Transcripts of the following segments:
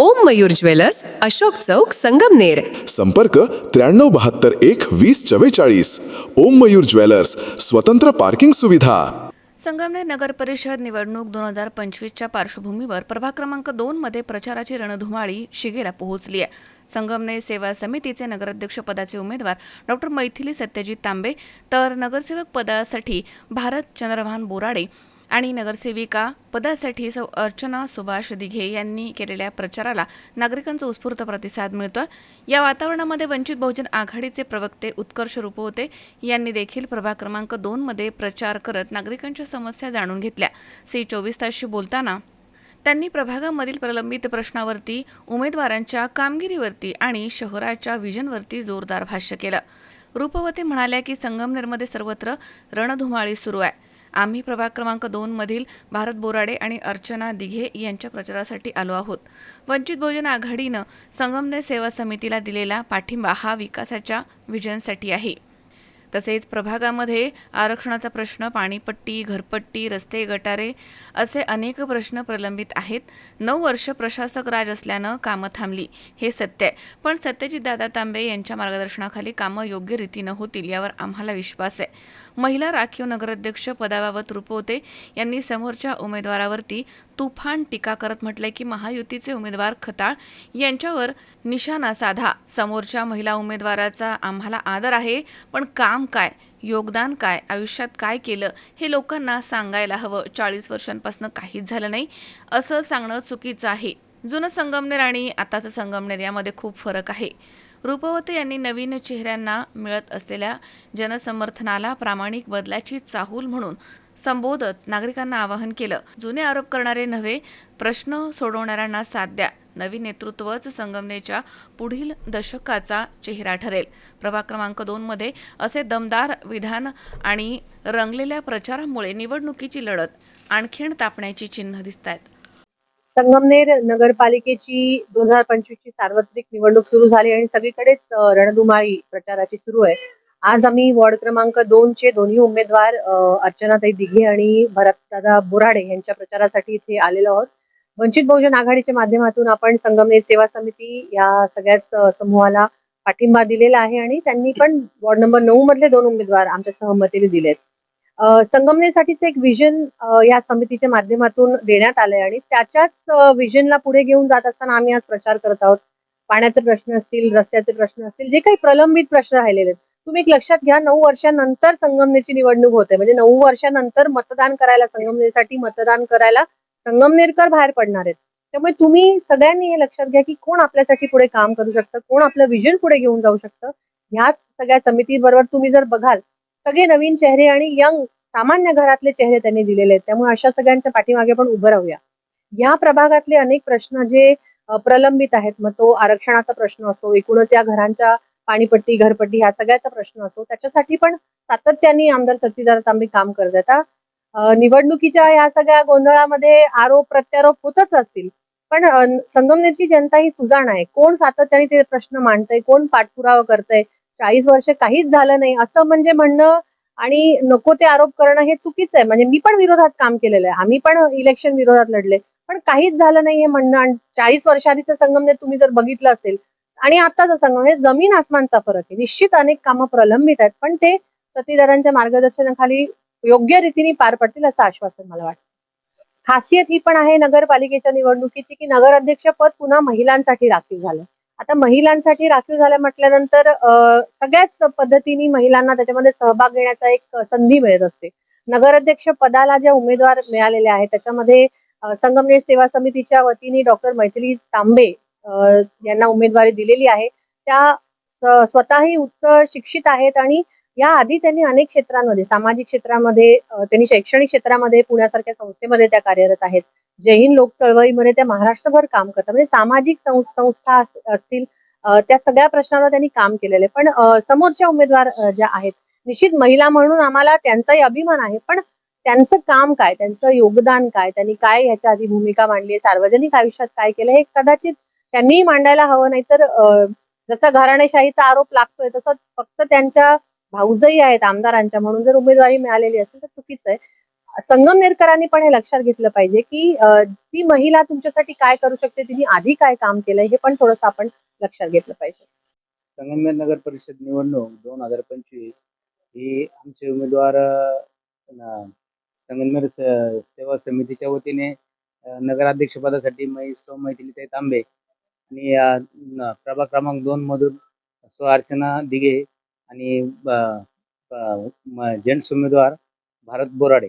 ओम Mayur jewellers Ashok Chowk Sangamner संपर्क त्र्याण्णव बहात्तर एक वीस चव्वेचाळीस. ओम मयूर ज्वेलर्स स्वतंत्र पार्किंग सुविधा. संगमनेर नगर परिषद निवडणूक दोन हजार पंचवीसच्या पार्श्वभूमीवर प्रभाग क्रमांक दोन मध्ये प्रचाराची रणधुमाळी शिगेला पोहोचली आहे. संगमनेर सेवा समितीचे नगराध्यक्ष पदाचे उमेदवार डॉक्टर मैथिली सत्यजित तांबे तर नगरसेवक पदासाठी भारत चंद्रभान बोराडे आणि नगरसेविका पदासाठी सौ अर्चना सुभाष दिघे यांनी केलेल्या प्रचाराला नागरिकांचा उत्स्फूर्त प्रतिसाद मिळतो या वातावरणामध्ये वंचित बहुजन आघाडीचे प्रवक्ते उत्कर्ष रुपवते यांनी देखील प्रभाग क्रमांक दोनमध्ये प्रचार करत नागरिकांच्या समस्या जाणून घेतल्या. सी चोवीस तासशी बोलताना त्यांनी प्रभागामधील प्रलंबित प्रश्नावरती उमेदवारांच्या कामगिरीवरती आणि शहराच्या विजनवरती जोरदार भाष्य केलं. रूपवते म्हणाल्या की संगमनेरमध्ये सर्वत्र रणधुमाळी सुरू आहे. आम्ही प्रभाग क्रमांक दोनमधील भारत बोराडे आणि अर्चना दिघे यांच्या प्रचारासाठी आलो आहोत. वंचित बहुजन आघाडीनं संगमनेर सेवा समितीला दिलेला पाठिंबा हा विकासाच्या विजनसाठी आहे. तसेच प्रभागामध्ये आरक्षणाचा प्रश्न पाणीपट्टी घरपट्टी रस्ते गटारे असे अनेक प्रश्न प्रलंबित आहेत. नऊ वर्ष प्रशासक राज असल्यानं कामं थांबली हे सत्य आहे. पण सत्यजित दादा तांबे यांच्या मार्गदर्शनाखाली कामं योग्य रीतीनं होतील यावर आम्हाला विश्वास आहे. महिला राखीव नगराध्यक्ष पदाबाबत रुपवते. यांनी समोरच्या उमेदवारावरती तुफान टीका करत म्हटलंय की महायुतीचे उमेदवार खताळ यांच्यावर निशाणा साधा. समोरच्या महिला उमेदवाराचा आम्हाला आदर आहे पण काम काय योगदान काय आयुष्यात काय केलं हे लोकांना सांगायला हवं. चाळीस वर्षांपासून काहीच झालं नाही. असं सांगणं चुकीचं आहे. जुनं संगमनेर आणि आताचं संगमनेर यामध्ये खूप फरक आहे. रूपवते यांनी नवीन चेहऱ्यांना मिळत असलेल्या जनसमर्थनाला प्रामाणिक बदलाची चाहूल म्हणून संबोधत नागरिकांना आवाहन केलं. जुने आरोप करणारे नव्हे प्रश्न सोडवणाऱ्यांना साथ द्या. नवीन नेतृत्वच संगमनेच्या पुढील दशकाचा चेहरा ठरेल. प्रभाग क्रमांक दोनमध्ये असे दमदार विधान आणि रंगलेल्या प्रचारामुळे निवडणुकीची लढत आणखीन तापण्याची चिन्ह दिसत आहेत संगमनेर नगरपालिकेची दोन हजार पंचवीस ची सार्वत्रिक निवडणूक सुरू झाली आणि सगळीकडेच रणधुमाळी प्रचाराची सुरू आहे. आज आम्ही वॉर्ड क्रमांक दोन चे दोन्ही उमेदवार अर्चनाताई दिघे आणि भरतदादा बोराडे यांच्या प्रचारासाठी इथे आलेलो आहोत. वंचित बहुजन आघाडीच्या माध्यमातून आपण संगमनेर सेवा समिती या सगळ्याच समूहाला पाठिंबा दिलेला आहे आणि त्यांनी पण वॉर्ड नंबर नऊ मधले दोन उमेदवार आमच्या सहमतीने दिलेत. संगमनेरसाठीच एक विजन या समितीच्या माध्यमातून देण्यात आलंय आणि त्याच्याच विजनला पुढे घेऊन जात असताना आम्ही आज प्रचार करत आहोत. पाण्याचे प्रश्न असतील रस्त्याचे प्रश्न असतील जे काही प्रलंबित प्रश्न राहिलेले आहेत. तुम्ही एक लक्षात घ्या नऊ वर्षानंतर संगमनेरची निवडणूक होते. म्हणजे नऊ वर्षानंतर मतदान करायला संगमनेरसाठी मतदान करायला संगमनेरकर बाहेर पडणार आहेत. त्यामुळे तुम्ही सगळ्यांनी हे लक्षात घ्या की कोण आपल्यासाठी पुढे काम करू शकतं कोण आपलं विजन पुढे घेऊन जाऊ शकतं. ह्याच सगळ्या समितीबरोबर तुम्ही जर बघाल सगळे नवीन चेहरे आणि यंग सामान्य घरातले चेहरे त्यांनी दिलेले आहेत. त्यामुळे अशा सगळ्यांच्या पाठीमागे पण उभं राहूया. या प्रभागातले अनेक प्रश्न जे प्रलंबित आहेत मग तो आरक्षणाचा प्रश्न असो एकूणच या घरांच्या पाणीपट्टी घरपट्टी ह्या सगळ्याचा प्रश्न असो त्याच्यासाठी पण सातत्याने आमदार सतीदार तांबे काम करत आहेत. आता निवडणुकीच्या या सगळ्या गोंधळामध्ये आरोप प्रत्यारोप होतच असतील. पण संगमनेरची जनता ही सुजाण आहे. कोण सातत्याने ते प्रश्न मांडतंय? कोण पाठपुरावा करतंय? चाळीस वर्ष काहीच झालं नाही. असं म्हणजे म्हणणं आणि नको ते आरोप करणं हे चुकीचं आहे. म्हणजे मी पण विरोधात काम केलेलं आहे. आम्ही पण इलेक्शन विरोधात लढले. पण काहीच झालं नाही हे म्हणणं. आणि चाळीस वर्षाआधीचं संगमनेर तुम्ही जर बघितलं असेल आणि आत्ताचा संगमनेर म्हणजे जमीन आसमानचा फरक आहे. निश्चित अनेक कामं प्रलंबित आहेत. पण ते सतीदारांच्या मार्गदर्शनाखाली योग्य रीतीने पार पडतील असं आश्वासन मला वाटतं. खासियत ही पण आहे नगरपालिकेच्या निवडणुकीची की नगराध्यक्ष पद पुन्हा महिलांसाठी राखीव झालं. आता महिलांसाठी राखीव झाल्या म्हटल्यानंतर अं, सगळ्याच पद्धतीने महिलांना त्याच्यामध्ये सहभाग घेण्याचा एक संधी मिळत असते. नगराध्यक्ष पदाला ज्या उमेदवार मिळालेले आहेत त्याच्यामध्ये संगमनेर सेवा समितीच्या वतीने डॉक्टर मैथिली तांबे यांना उमेदवारी दिलेली आहे. त्या स्वतःही उच्च शिक्षित आहेत आणि या आधी त्यांनी अनेक क्षेत्रांमध्ये सामाजिक क्षेत्रामध्ये त्यांनी शैक्षणिक क्षेत्रामध्ये पुण्यासारख्या संस्थेमध्ये त्या कार्यरत आहेत. जैन लोक चळवळीमध्ये त्या महाराष्ट्रभर काम करतात. म्हणजे सामाजिक सं- संस्था असतील त्या सगळ्या प्रश्नावर त्यांनी काम केलेले. आहे पण समोरच्या उमेदवार ज्या आहेत निश्चित महिला म्हणून आम्हाला त्यांचाही अभिमान आहे. पण त्यांचं काम काय? त्यांचं योगदान काय? त्यांनी काय याच्या आधी भूमिका मांडली सार्वजनिक आयुष्यात काय केलं? हे कदाचित त्यांनीही मांडायला हवं. नाहीतर अं, जसा घराणेशाहीचा आरोप लागतोय तसं फक्त त्यांच्या भाऊजही आहेत आमदारांच्या. म्हणून जर उमेदवारी मिळालेली असेल तर चुकीचं आहे. संगमनेरकरांनी पण हे लक्षात घेतलं पाहिजे की ती महिला तुमच्यासाठी काय करू शकते तिने आधी काय काम केलंय हे पण थोडंसं आपण लक्षात घेतलं पाहिजे. संगमनेर नगर परिषद निवडणूक दोन हजार पंचवीस ही आमचे उमेदवार संगमनेर सेवा समितीच्या वतीने नगराध्यक्षपदासाठी मै सौ मैथिलीताई तांबे आणि प्रभाग क्रमांक दोन मधून सो अर्चना दिघे आणि जेंट्स उमेदवार भारत बोराडे.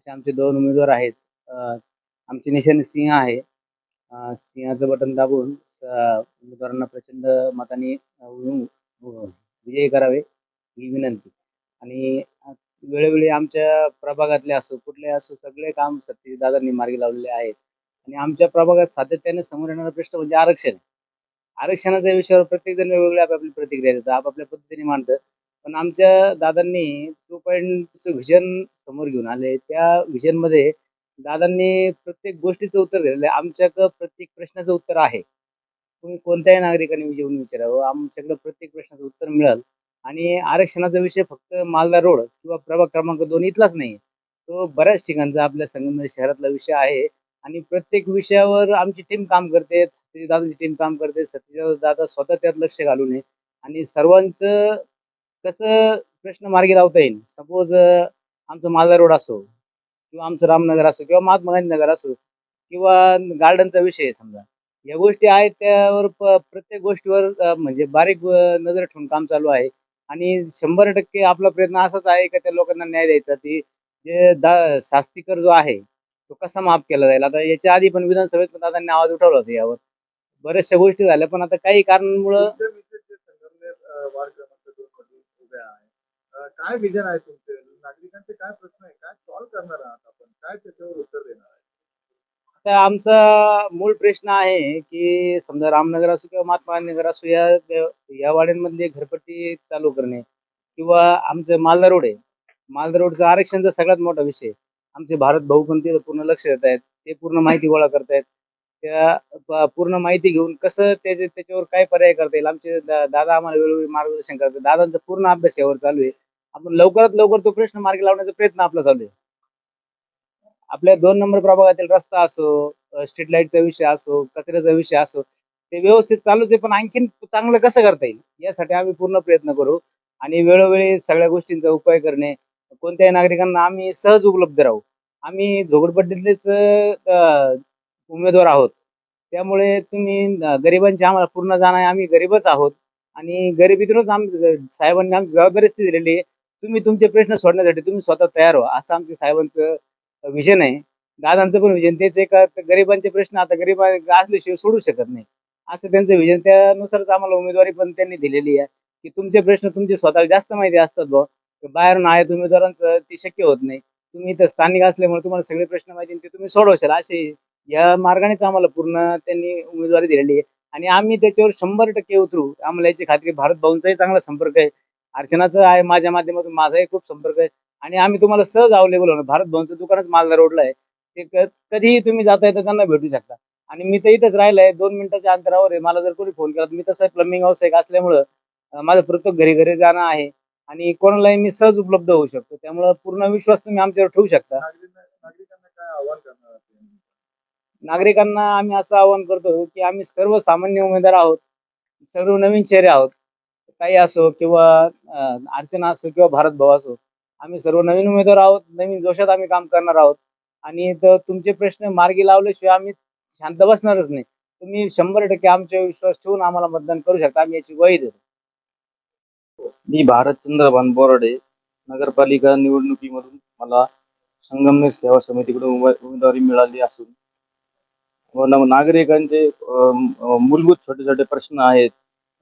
असे आमचे दोन उमेदवार आहेत. अ, आमची सिंह आहे. अ, सिंहाचं बटन दाबून स- उमेदवारांना प्रचंड मताने अ, उ- विजयी करावे ही विनंती. आणि अ, वेळोवेळी आमच्या प्रभागातले असो कुठले असो सगळे काम सत्यजितदादांनी मार्गी लावलेले आहेत. आणि आमच्या प्रभागात सातत्याने समोर येणारा प्रश्न म्हणजे आरक्षण. आरक्षणाच्या विषयावर प्रत्येक जण वेगवेगळ्या आपापली प्रतिक्रिया देतात आपापल्या पद्धतीने मांडतं पण आमच्या दादांनी टू पॉईंटचं व्हिजन समोर घेऊन आले. त्या व्हिजनमध्ये दादांनी प्रत्येक गोष्टीचं उत्तर दिलेलं आहे. आमच्याकडं प्रत्येक प्रश्नाचं उत्तर आहे. तुम्ही कोणत्याही नागरिकाने येऊन विचारावं. आमच्याकडं प्रत्येक प्रश्नाचं उत्तर मिळेल. आणि आरक्षणाचा विषय फक्त मालदा रोड किंवा प्रभाग क्रमांक दोन इथलाच नाही तो बऱ्याच ठिकाणचा आपल्या संगमनेर शहरातला विषय आहे. आणि प्रत्येक विषयावर आमची टीम काम करते. सत्यजितदादांची टीम काम करते. सत्यजित दादा स्वतः त्यात लक्ष घालून आहे. आणि सर्वांचं कसं प्रश्न मार्गी लावता येईल? सपोज आमचं मालदा रोड असो किंवा आमचं रामनगर असो किंवा महात्मा गांधी नगर असो किंवा गार्डनचा विषय आहे समजा. या गोष्टी आहेत त्यावर प्रत्येक गोष्टीवर म्हणजे बारीक नजर ठेवून काम चालू आहे. आणि शंभर टक्के आपला प्रयत्न असाच आहे का त्या लोकांना न्याय द्यायचा? ती जे दा शास्तीकर जो आहे तो कसा माफ केला जाईल? आता याच्या आधी पण विधानसभेत पण दादांनी आवाज उठवला होता यावर. बऱ्याचशा गोष्टी झाल्या पण आता काही कारणांमुळं तुमच्या मिसेस जे संगमनेर अ, वार्ड क्रमांक दोन मधून उभ्या आहे अ, काय विजन आहे तुमचे? नागरिकांचे काय प्रश्न आहे? काय सॉल्व्ह करणार आहात आपण? काय त्याच्यावर उत्तर देणार आहे? आता आमचा मूळ प्रश्न आहे की समजा रामनगर असो किंवा महात्मा नगर असो या या वाड्यांमधली घरपट्टी चालू करणे किंवा आमचं मालदा रोड आहे. मालदा रोडचं आरक्षणचा सगळ्यात मोठा विषय. आमचे भारत भाऊ पण तिथं पूर्ण लक्ष देत आहेत. ते पूर्ण माहिती गोळा करतायत त्या पूर्ण माहिती घेऊन कसं त्याचे त्याच्यावर काय पर्याय करता येईल? आमचे दादा आम्हाला वेळोवेळी मार्गदर्शन करतात. दादांचा पूर्ण अभ्यास यावर चालू आहे. आपण लवकरात लवकर तो प्रश्न मार्गी लावण्याचा प्रयत्न आपला चालू आहे. आपल्या दोन नंबर प्रभागातील रस्ता असो स्ट्रीट लाईटचा विषय असो कचऱ्याचा विषय असो ते व्यवस्थित चालूच आहे पण आणखीन चांगलं कसं करता येईल? यासाठी आम्ही पूर्ण प्रयत्न करू आणि वेळोवेळी सगळ्या गोष्टींचा उपाय करणे कोणत्याही नागरिकांना आम्ही सहज उपलब्ध राहू. आम्ही झोपडपट्टीतलेच उमेदवार आहोत. त्यामुळे तुम्ही गरिबांची आम्हाला पूर्ण जाण आहे आम्ही गरीबच आहोत. आणि गरिबीतूनच आम साहेबांनी आमची जबाबदारीच दिलेली आहे. तुम्ही तुमचे प्रश्न सोडण्यासाठी तुम्ही स्वतः तयार व्हा. असं आमच्या साहेबांचं विजन आहे. दादांचं पण विजन तेच एक गरिबांचे प्रश्न आता गरीब असल्याशिवाय सोडू शकत नाही. असं त्यांचं विजन त्यानुसारच आम्हाला उमेदवारी पण त्यांनी दिलेली आहे. की तुमचे प्रश्न तुमचे स्वतःला जास्त माहिती असतात बुवा. बाहेरून आहेत उमेदवारांचं ते शक्य होत नाही. तुम्ही इथं स्थानिक असल्यामुळे तुम्हाला सगळे प्रश्न माहिती ते तुम्ही सोडवशाल असे या मार्गानेच आम्हाला पूर्ण त्यांनी उमेदवारी दिलेली आहे. आणि आम्ही त्याच्यावर शंभर टक्के उतरू. आम्हाला याची खात्री भारत भाऊंचाही चांगला संपर्क आहे. अर्चनाचं आहे माझ्या माध्यमातून माझाही खूप संपर्क आहे. आणि आम्ही तुम्हाला सहज अवेलेबल होणार. भारत भवनचं दुकानच मालदा रोडला आहे. ते कधीही तुम्ही जाता येतं त्यांना भेटू शकता. आणि मी तर इथंच राहिलंय दोन मिनिटाच्या अंतरावर आहे. मला जर कोणी फोन केला मी तसं प्लंबिंग व्यावसायिक असल्यामुळं माझं प्रत्येक घरी घरी जाणं आहे. आणि कोणालाही मी सहज उपलब्ध होऊ शकतो. त्यामुळं पूर्ण विश्वास तुम्ही आमच्यावर ठेवू शकता. नागरिकांना नागरिकांना आम्ही असं आवाहन करतो की आम्ही सर्वसामान्य उमेदवार आहोत. सर्व नवीन चेहरे आहोत. काही असो किंवा अर्चना असो किंवा भारत भाऊ असो आम्ही सर्व नवीन उमेदवार आहोत नवीन जोशात आम्ही काम करणार आहोत. आणि तुमचे प्रश्न मार्गी लावल्याशिवाय आम्ही शांत बसणारच नाही. तुम्ही शंभर टक्के आमच्या विश्वास ठेवून आम्हाला मतदान करू शकता आम्ही याची ग्वाही देतो. मी भारतचंद्र बोराडे नगरपालिका निवडणुकीमधून मला संगमनेर सेवा समितीकडून उमेदवारी मिळाली असून व नागरिकांचे मूलभूत छोटे छोटे प्रश्न आहेत.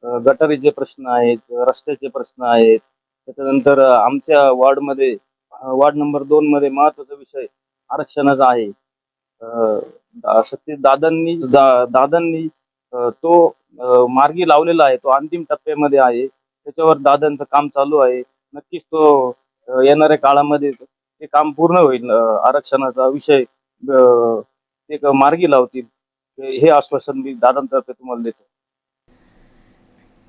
गटारीचे प्रश्न आहेत रस्त्याचे प्रश्न आहेत. त्याच्यानंतर आमच्या वॉर्डमध्ये वार्ड नंबर दोन मध्ये महत्त्वाचा विषय आरक्षणाचा आहे. सत्य दादांनी दा- दादांनी तो मार्गी लावलेला आहे. तो अंतिम टप्प्यामध्ये आहे. त्याच्यावर दादांचं काम चालू आहे. नक्कीच तो येणाऱ्या काळामध्ये ते काम पूर्ण होईल आरक्षणाचा विषय एक ते मार्गी लावतील. हे आश्वासन मी दादांतर्फे तुम्हाला देतो.